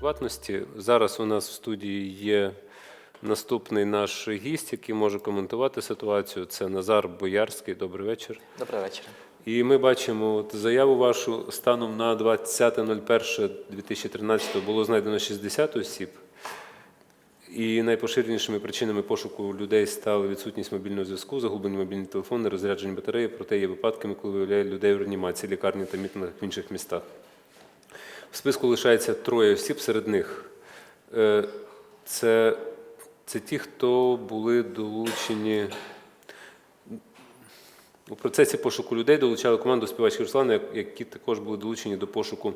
адекватності. Зараз у нас в студії є наступний наш гість, який може коментувати ситуацію. Це Назар Боярський. Добрий вечір. Добрий вечір. І ми бачимо заяву вашу станом на 20.01.2013 було знайдено 60 осіб. І найпоширенішими причинами пошуку людей стали відсутність мобільного зв'язку, загублені мобільні телефони, розряджені батареї. Проте є випадками, коли виявляють людей в реанімації, лікарні та мітингах в інших містах. В списку лишається троє осіб серед них. Е, Це, це ті, хто були долучені. У процесі пошуку людей долучали команду співачки Руслана, які також були долучені до пошуку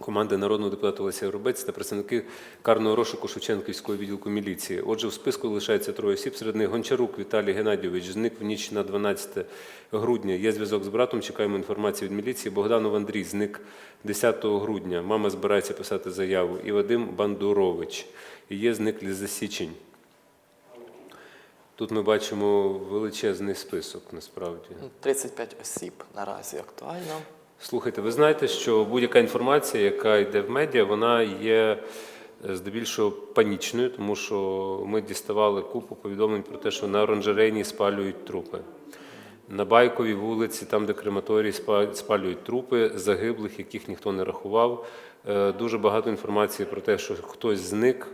команди народного депутата Олеся Робець та представники карного розшуку Шевченківського відділку міліції. Отже, в списку лишається троє осіб. Серед них Гончарук Віталій Геннадійович зник в ніч на 12 грудня. Є зв'язок з братом. Чекаємо інформації від міліції. Богданов Андрій зник 10 грудня. Мама збирається писати заяву. І Вадим Бандурович. І є зниклі за січень. Тут ми бачимо величезний список насправді. 35 осіб наразі актуально. Слухайте, ви знаєте, що будь-яка інформація, яка йде в медіа, вона є е, здебільшого панічною, тому що ми діставали купу повідомлень про те, що на оранжерейні спалюють трупи. На Байковій вулиці, там, де крематорій, спа- спалюють трупи загиблих, яких ніхто не рахував. Е, Дуже багато інформації про те, що хтось зник,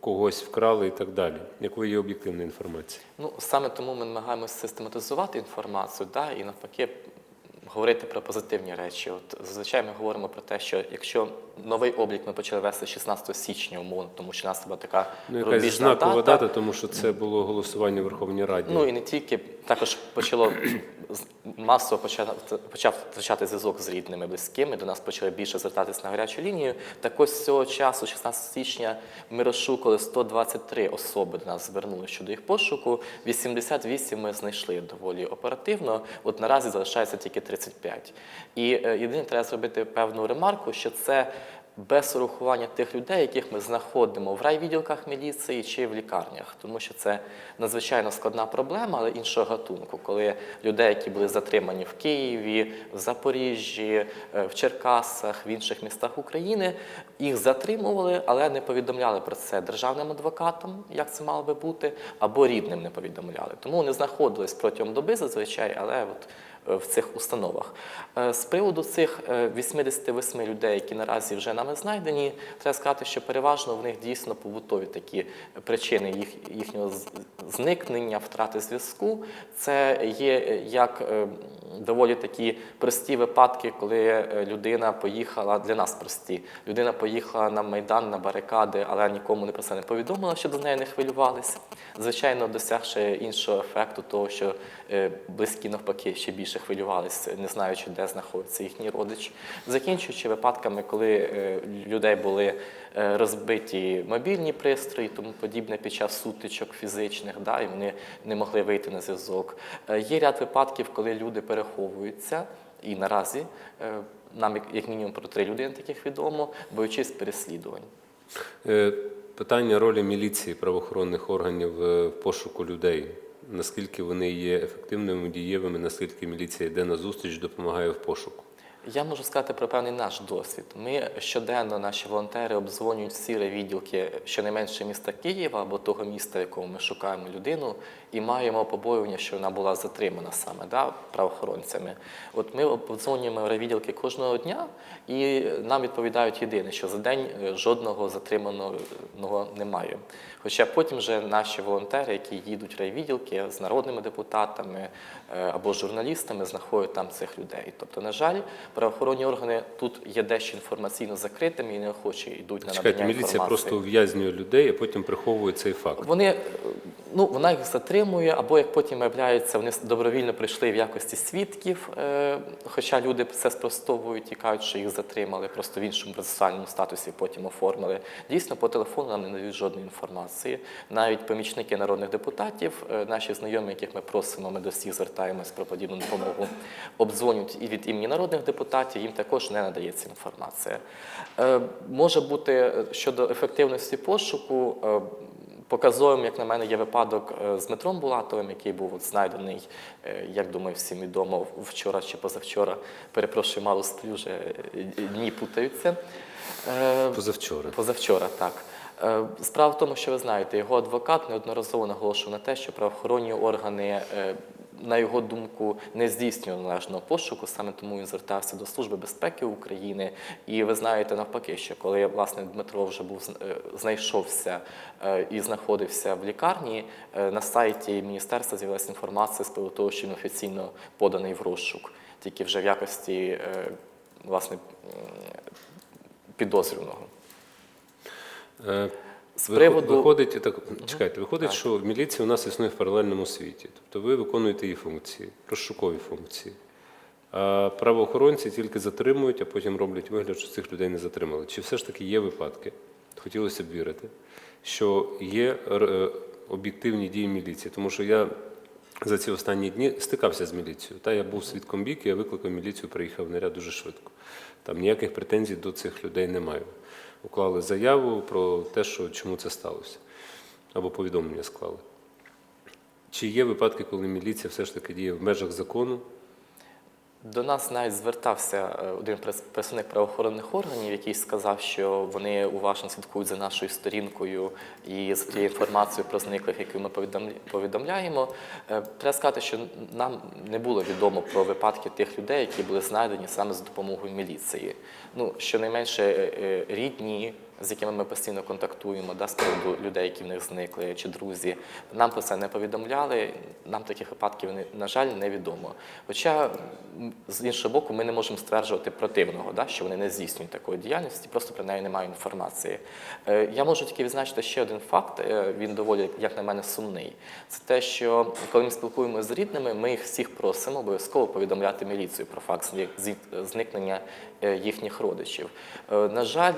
когось вкрали і так далі. Якою є об'єктивна інформація? Ну саме тому ми намагаємося систематизувати інформацію, да, і навпаки говорити про позитивні речі. От зазвичай ми говоримо про те, що якщо новий облік ми почали вести 16 січня, умовно, тому що у нас була така Ну, якась рубіжна знакова дата. дата, тому що це було голосування в Верховній Раді. Ну і не тільки також почало масово почав, почав втрачати зв'язок з рідними, близькими. До нас почали більше звертатись на гарячу лінію. Так ось з цього часу, 16 січня, ми розшукали 123 особи до нас звернули щодо їх пошуку. 88 ми знайшли доволі оперативно. От наразі залишається тільки 35. І е, єдине треба зробити певну ремарку, що це без урахування тих людей, яких ми знаходимо в райвідділках міліції чи в лікарнях, тому що це надзвичайно складна проблема, але іншого гатунку, коли людей, які були затримані в Києві, в Запоріжжі, е, в Черкасах, в інших містах України, їх затримували, але не повідомляли про це державним адвокатам, як це мало би бути, або рідним не повідомляли. Тому вони знаходились протягом доби зазвичай, але от в цих установах. Е, З приводу цих е, 88 людей, які наразі вже нами знайдені, треба сказати, що переважно в них дійсно побутові такі причини їх, їхнього зникнення, втрати зв'язку. Це є е, як е, доволі такі прості випадки, коли е, людина поїхала для нас прості. Людина поїхала на майдан, на барикади, але нікому не про це не повідомила, щоб з нею не хвилювалися. Звичайно, досягши іншого ефекту, того, що е, близькі навпаки ще більше хвилювалися, не знаючи, де знаходиться їхній родич. Закінчуючи випадками, коли е, людей були е, розбиті мобільні пристрої, тому подібне під час сутичок фізичних, да, і вони не могли вийти на зв'язок. Е, Є ряд випадків, коли люди переховуються, і наразі е, нам як- мінімум про три людини таких відомо, боючись переслідувань. Е, Питання ролі міліції правоохоронних органів е, в пошуку людей. Наскільки вони є ефективними, дієвими, наскільки міліція йде на зустріч, допомагає в пошуку? Я можу сказати про певний наш досвід. Ми щоденно наші волонтери обдзвонюють всі відділки щонайменше міста Києва або того міста, в якому ми шукаємо людину, і маємо побоювання, що вона була затримана саме да, правоохоронцями. От ми обдзвонюємо відділки кожного дня, і нам відповідають єдине, що за день е, жодного затриманого немає. Хоча потім вже наші волонтери, які їдуть в райвідділки з народними депутатами е, або журналістами, знаходять там цих людей. Тобто, на жаль, правоохоронні органи тут є дещо інформаційно закритими і неохоче йдуть на Чекайте, надання міліція просто ув'язнює людей, а потім приховує цей факт. Вони е, ну вона їх затримує, або як потім виявляється, вони добровільно прийшли в якості свідків, е, хоча люди це спростовують і кажуть, що їх затримали просто в іншому процесуальному статусі, потім оформили. Дійсно, по телефону нам не дають жодної інформації. Навіть помічники народних депутатів, е, наші знайомі, яких ми просимо, ми до всіх звертаємось про подібну допомогу, обдзвонюють і від імені народних депутатів, їм також не надається інформація. Е, Може бути е, щодо ефективності пошуку. Показовим, як на мене, є випадок з Дмитром Булатовим, який був от знайдений, як думаю, всім відомо вчора чи позавчора. Перепрошую, мало сплю, вже дні путаються. Позавчора. Позавчора, так. Е, Справа в тому, що ви знаєте, його адвокат неодноразово наголошував на те, що правоохоронні органи, е, на його думку, не здійснювали належного пошуку, саме тому він звертався до Служби безпеки України. І ви знаєте навпаки, що коли власне Дмитро вже був е, знайшовся і знаходився в лікарні, на сайті міністерства з'явилася інформація з приводу того, що він офіційно поданий в розшук, тільки вже в якості власне підозрюваного. Е, З приводу- Виходить, так, чекайте, виходить, Так. що міліція у нас існує в паралельному світі. Тобто ви виконуєте її функції, розшукові функції. А правоохоронці тільки затримують, а потім роблять вигляд, що цих людей не затримали. Чи все ж таки є випадки, хотілося б вірити, що є е, об'єктивні дії міліції? Тому що я за ці останні дні стикався з міліцією. Та я був свідком бійки, я викликав міліцію, приїхав наряд дуже швидко. Там ніяких претензій до цих людей не маю. Уклали заяву про те, що чому це сталося, або повідомлення склали. Чи є випадки, коли міліція все ж таки діє в межах закону? До нас навіть звертався е, один представник правоохоронних органів, який сказав, що вони уважно слідкують за нашою сторінкою і за тією інформацією про зниклих, яку ми повідомля- повідомляємо. Е, Треба сказати, що нам не було відомо про випадки тих людей, які були знайдені саме за допомогою міліції. Ну, щонайменше е, рідні, з якими ми постійно контактуємо, да, з приводу людей, які в них зникли, чи друзі, нам про це не повідомляли. Нам таких випадків, на жаль, невідомо. Хоча, з іншого боку, ми не можемо стверджувати противного, да, що вони не здійснюють такої діяльності, просто про неї немає інформації. Е, Я можу тільки відзначити ще один факт, е, він доволі, як на мене, сумний. Це те, що коли ми спілкуємося з рідними, ми їх всіх просимо обов'язково повідомляти міліцію про факт зникнення е, їхніх родичів. На жаль,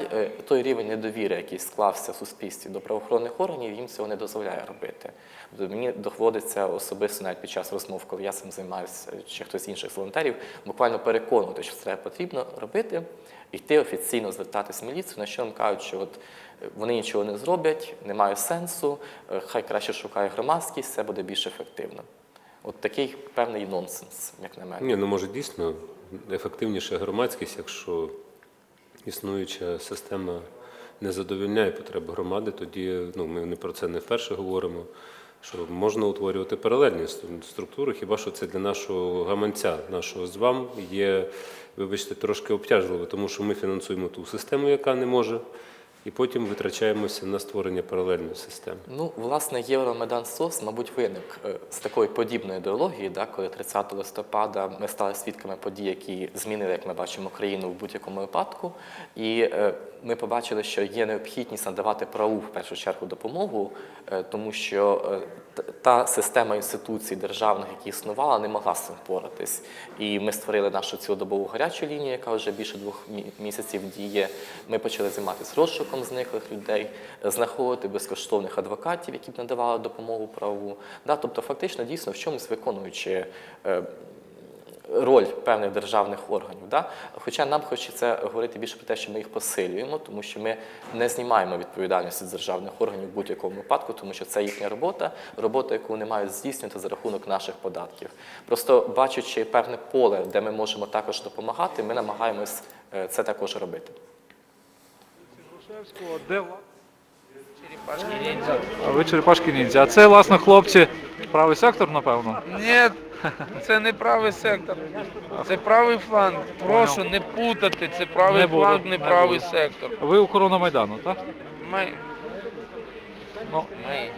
той рівень недовіри, який склався в суспільстві до правоохоронних органів, їм цього не дозволяє робити. Тобто Мені доводиться особисто навіть під час розмов, коли я цим займаюся, чи хтось інших з волонтерів, буквально переконувати, що це потрібно робити, йти офіційно звертатись в міліцію, на що нам кажуть, що от е, вони нічого не зроблять, немає сенсу, е, хай краще шукає громадськість, це буде більш ефективно. От такий певний нонсенс, як на мене. Ні, ну може дійсно ефективніша громадськість, якщо існуюча система не задовільняє потреби громади, тоді ну, ми не про це не вперше говоримо. Що можна утворювати паралельні структури, хіба що це для нашого гаманця, нашого з вам є, вибачте, трошки обтяжливо, тому що ми фінансуємо ту систему, яка не може, і потім витрачаємося на створення паралельної системи. Ну, власне, Євромайдан СОС, мабуть, виник е, з такої подібної ідеології, да, коли 30 листопада ми стали свідками подій, які змінили, як ми бачимо, країну в будь-якому випадку. І е, ми побачили, що є необхідність надавати праву в першу чергу допомогу, е, тому що та система інституцій державних, які існувала, не могла з цим впоратись. І ми створили нашу цілодобову гарячу лінію, яка вже більше двох місяців діє. Ми почали займатися розшуком зниклих людей, е, знаходити безкоштовних адвокатів, які б надавали допомогу праву. Да, тобто, фактично, дійсно, в чомусь виконуючи. Роль певних державних органів, да? хоча нам хочеться говорити більше про те, що ми їх посилюємо, тому що ми не знімаємо відповідальності з державних органів в будь-якому випадку, тому що це їхня робота, робота, яку вони мають здійснювати за рахунок наших податків. Просто бачачи певне поле, де ми можемо також допомагати, ми намагаємось е, це також робити. Черепашки ниндзя. А ви черепашки ніндзя. А це, власне, хлопці, правий сектор, напевно. Ні, це не правий сектор. Це правий фланг. Прошу не путати. Це правий Не буду, фланг, не не правий буду. сектор. Ви охорона Майдану, так? Ми, Ну, ми,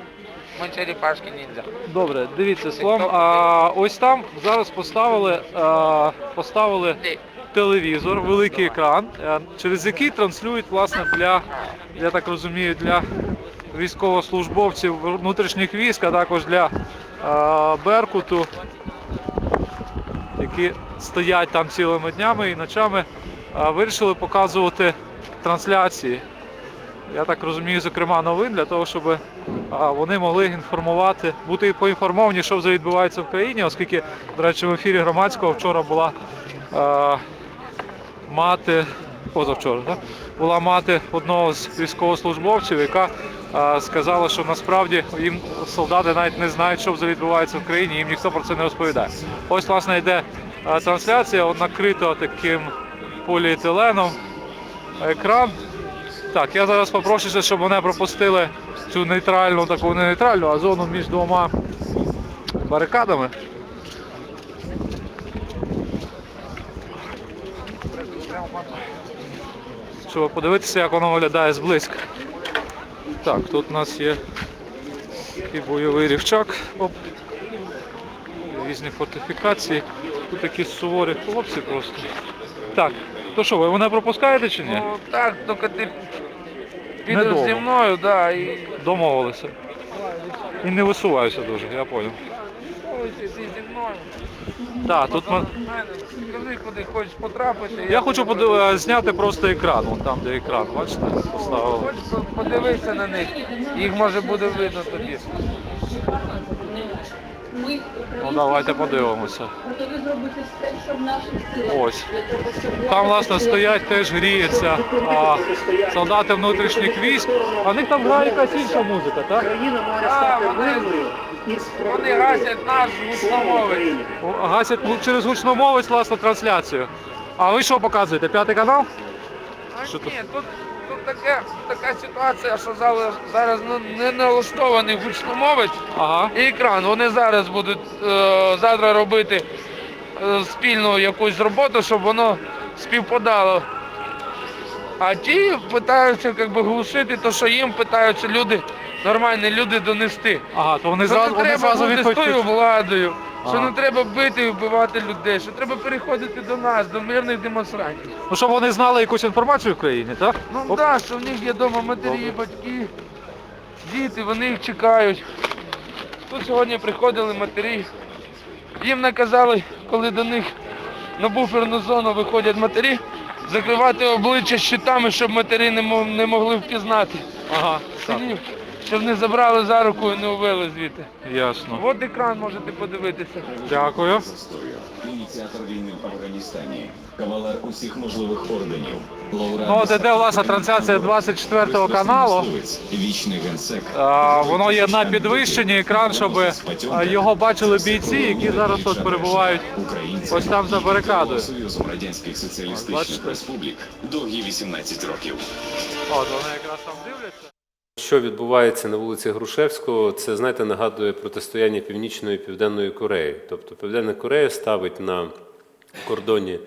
ми черепашки ніндзя. добре, дивіться словом. А ось там зараз поставили, а, поставили Де? телевізор, великий екран, е, через який транслюють, власне, для, я так розумію, для військовослужбовців внутрішніх військ, а також для Беркуту, які стоять там цілими днями і ночами, вирішили показувати трансляції. Я так розумію, зокрема, новин для того, щоб вони могли інформувати, бути поінформовані, що вже відбувається в країні, оскільки, до речі, в ефірі громадського вчора була мати, позавчора, так? була мати одного з військовослужбовців, яка сказала, що насправді їм солдати навіть не знають, що взагалі відбувається в країні, їм ніхто про це не розповідає. Ось, власне, йде трансляція, от накрито таким поліетиленом екран. Так, я зараз попрошу, щоб мене пропустили цю нейтральну, таку не нейтральну, а зону між двома барикадами. Щоб подивитися, як воно виглядає зблизька. Так, тут у нас є такий бойовий рівчак. Оп. Різні фортифікації. Тут такі суворі хлопці просто. Так, то що, ви мене пропускаєте чи ні? Ну так, тільки ти підеш Недовго. зі мною, да, і Домовилися. І не висуваюся дуже, я понял. ось ти зі мною. Так, тут ми... Скажи, куди хочеш потрапити. Я хочу подив- е, зняти просто екран, вон там, де екран, бачите, поставили. Хочеш подивися на них, їх може буде видно тобі. Ну давайте подивимося. Ось. Там, власне, стоять, теж гріються а, солдати внутрішніх військ. А в них там грає якась інша музика, так? А, вони, вони гасять наш гучномовець. Гасять через гучномовець, власне, трансляцію. А ви що показуєте? П'ятий канал? А Що ні, тут? тут, таке, така ситуація, що зараз, зараз ну, не налаштований гучномовець Ага. і екран. Вони зараз будуть е, завтра робити е, спільну якусь роботу, щоб воно співпадало. А ті питаються як би, глушити те, що їм питаються люди, нормальні люди донести. Ага, то вони Що зразу, не вони треба зразу бути з тою владою, що Ага. не треба бити і вбивати людей, що треба переходити до нас, до мирних демонстрантів. Ну, щоб вони знали якусь інформацію в країні, так? Ну Оп. так, що в них є вдома матері, батьки, діти, вони їх чекають. Тут сьогодні приходили матері. Їм наказали, коли до них на буферну зону виходять матері, закривати обличчя щитами, щоб матері не, мо- не могли впізнати. Ага, так, Синів, щоб не забрали за руку і не увели звідти. ясно. От екран можете подивитися. Дякую. Ініціатор війни в Афганістані, кавалер усіх можливих орденів, Ну, от іде власне трансляція 24 каналу. вічний генсек. А, Воно є на підвищенні екран, щоб його бачили бійці, які зараз тут перебувають. Ось там за барикадою. Союзом радянських соціалістичних республік довгі 18 років. От вони якраз там дивляться. Що відбувається на вулиці Грушевського, це знаєте, нагадує протистояння Північної і Південної Кореї. Тобто Південна Корея ставить на кордоні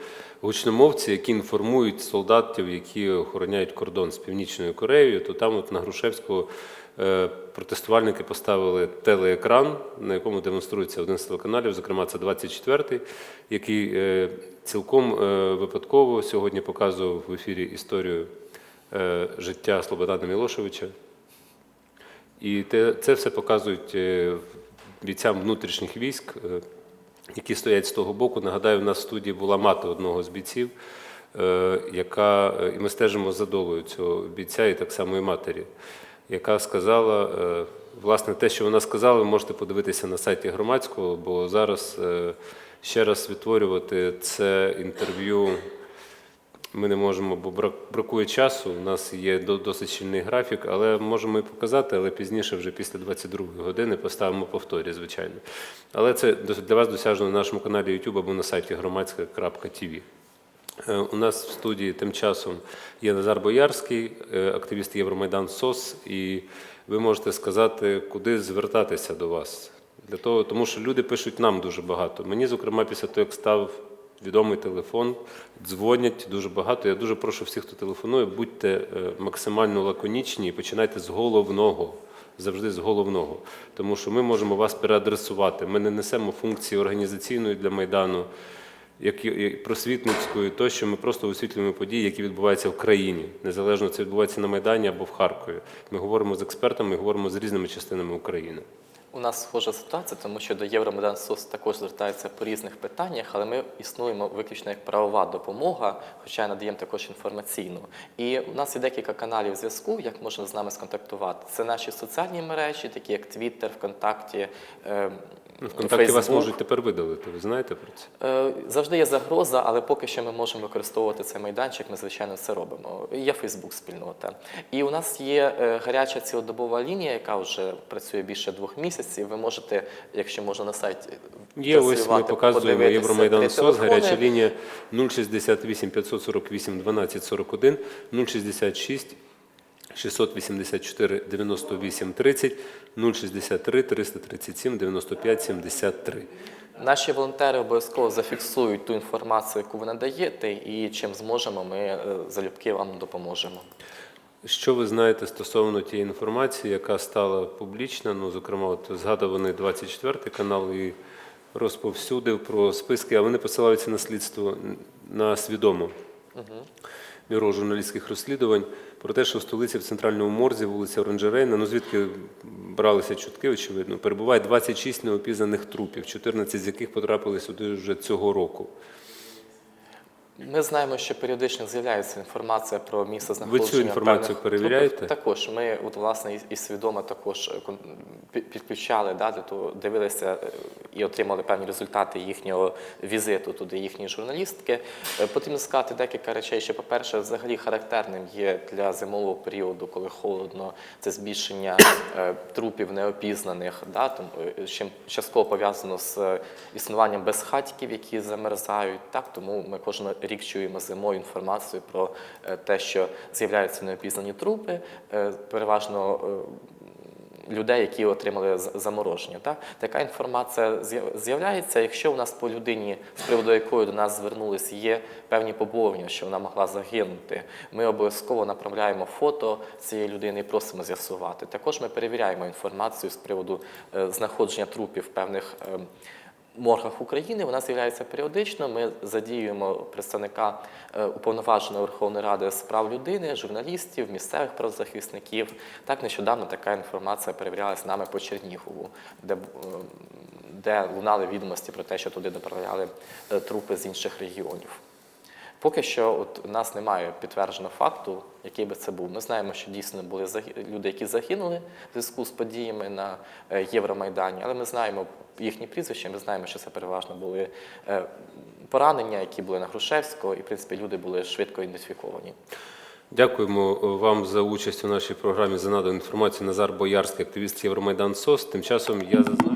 гучномовці, які інформують солдатів, які охороняють кордон з Північною Кореєю. То там, от на Грушевського, е, протестувальники поставили телеекран, на якому демонструється один з телеканалів, зокрема, це 24-й, який е, цілком е, випадково сьогодні показував в ефірі історію життя Слободана Мілошевича. І це все показують е, бійцям внутрішніх військ, е, які стоять з того боку. Нагадаю, в нас в студії була мати одного з бійців, е, яка, і ми стежимо за долею цього бійця і так само і матері, яка сказала, власне, те, що вона сказала, ви можете подивитися на сайті громадського, бо зараз ще раз відтворювати це інтерв'ю. Ми не можемо, бо бракує часу. У нас є досить щільний графік, але можемо і показати, але пізніше, вже після 22 години, поставимо повторі, звичайно. Але це для вас досяжно на нашому каналі YouTube або на сайті громадська.тв. Е, У нас в студії тим часом є Назар Боярський, е, активіст Євромайдан СОС, і ви можете сказати, куди звертатися до вас. Для того, тому що люди пишуть нам дуже багато. Мені, зокрема, після того, як став відомий телефон, дзвонять дуже багато. Я дуже прошу всіх, хто телефонує, будьте е, максимально лаконічні і починайте з головного. Завжди з головного, тому що ми можемо вас переадресувати. Ми не несемо функції організаційної для майдану, як і просвітницької, тощо ми просто висвітлюємо події, які відбуваються в країні, незалежно це відбувається на Майдані або в Харкові. Ми говоримо з експертами, ми говоримо з різними частинами України. У нас схожа ситуація, тому що до Євромайдан СОС також звертається по різних питаннях, але ми існуємо виключно як правова допомога, хоча надаємо також інформаційну. І у нас є декілька каналів зв'язку, як можна з нами сконтактувати. Це наші соціальні мережі, такі як Twitter, ВКонтакті, е, Ну, Вконтакті вас можуть тепер видалити. Ви знаєте про це? Е, Завжди є загроза, але поки що ми можемо використовувати цей майданчик. Ми звичайно це робимо. Є Фейсбук спільнота. І у нас є е, гаряча цілодобова лінія, яка вже працює більше двох місяців. Ви можете, якщо можна на сайті Є ось ми показуємо Євромайдан СОС, гаряча лінія 068 548 12 41, 066 684 98 30, 063 337 95 73. Наші волонтери обов'язково зафіксують ту інформацію, яку ви надаєте, і чим зможемо, ми е, залюбки вам допоможемо. Що ви знаєте стосовно тієї інформації, яка стала публічна? Ну, зокрема, от згадуваний 24 канал і розповсюдив про списки, а вони посилаються на слідство на свідомо. Бюро журналістських розслідувань про те, що в столиці в центральному морзі, вулиця Оранжерейна, ну звідки бралися чутки, очевидно, перебуває 26 неопізнаних трупів, 14 з яких потрапили сюди вже цього року. Ми знаємо, що періодично з'являється інформація про місце знаходження. Ви цю інформацію перевіряєте? трупів. Також ми, от, власне, і- свідомо також е, підключали, да, для того, дивилися е, і отримали певні результати їхнього візиту туди, їхньої журналістки. Е, Потрібно сказати декілька речей. Що, по-перше, взагалі характерним є для зимового періоду, коли холодно, це збільшення трупів неопізнаних, да, е, чим частково пов'язано з існуванням безхатьків, які замерзають. Так, тому ми кожен рік чуємо зимою інформацію про е, те, що з'являються неопізнані трупи, е, переважно. е, Людей, які отримали замороження, так така інформація з'являється. Якщо у нас по людині, з приводу якої до нас звернулись, є певні побоювання, що вона могла загинути, ми обов'язково направляємо фото цієї людини і просимо з'ясувати. Також ми перевіряємо інформацію з приводу знаходження трупів певних. Моргах України вона з'являється періодично. Ми задіюємо представника е, уповноваженої Верховної Ради з прав людини, журналістів, місцевих правозахисників. Так нещодавно така інформація перевірялась нами по Чернігову, де, е, де лунали відомості про те, що туди доправляли е, трупи з інших регіонів. Поки що от, у нас немає підтвердженого факту, який би це був. Ми знаємо, що дійсно були люди, які загинули в зв'язку з подіями на е, Євромайдані, але ми знаємо їхні прізвища, ми знаємо, що це переважно були е, поранення, які були на Грушевського, і в принципі люди були швидко ідентифіковані. Дякуємо е, вам за участь у нашій програмі за надану інформацію. Назар Боярський, активіст Євромайдан СОС. Тим часом я зазначу.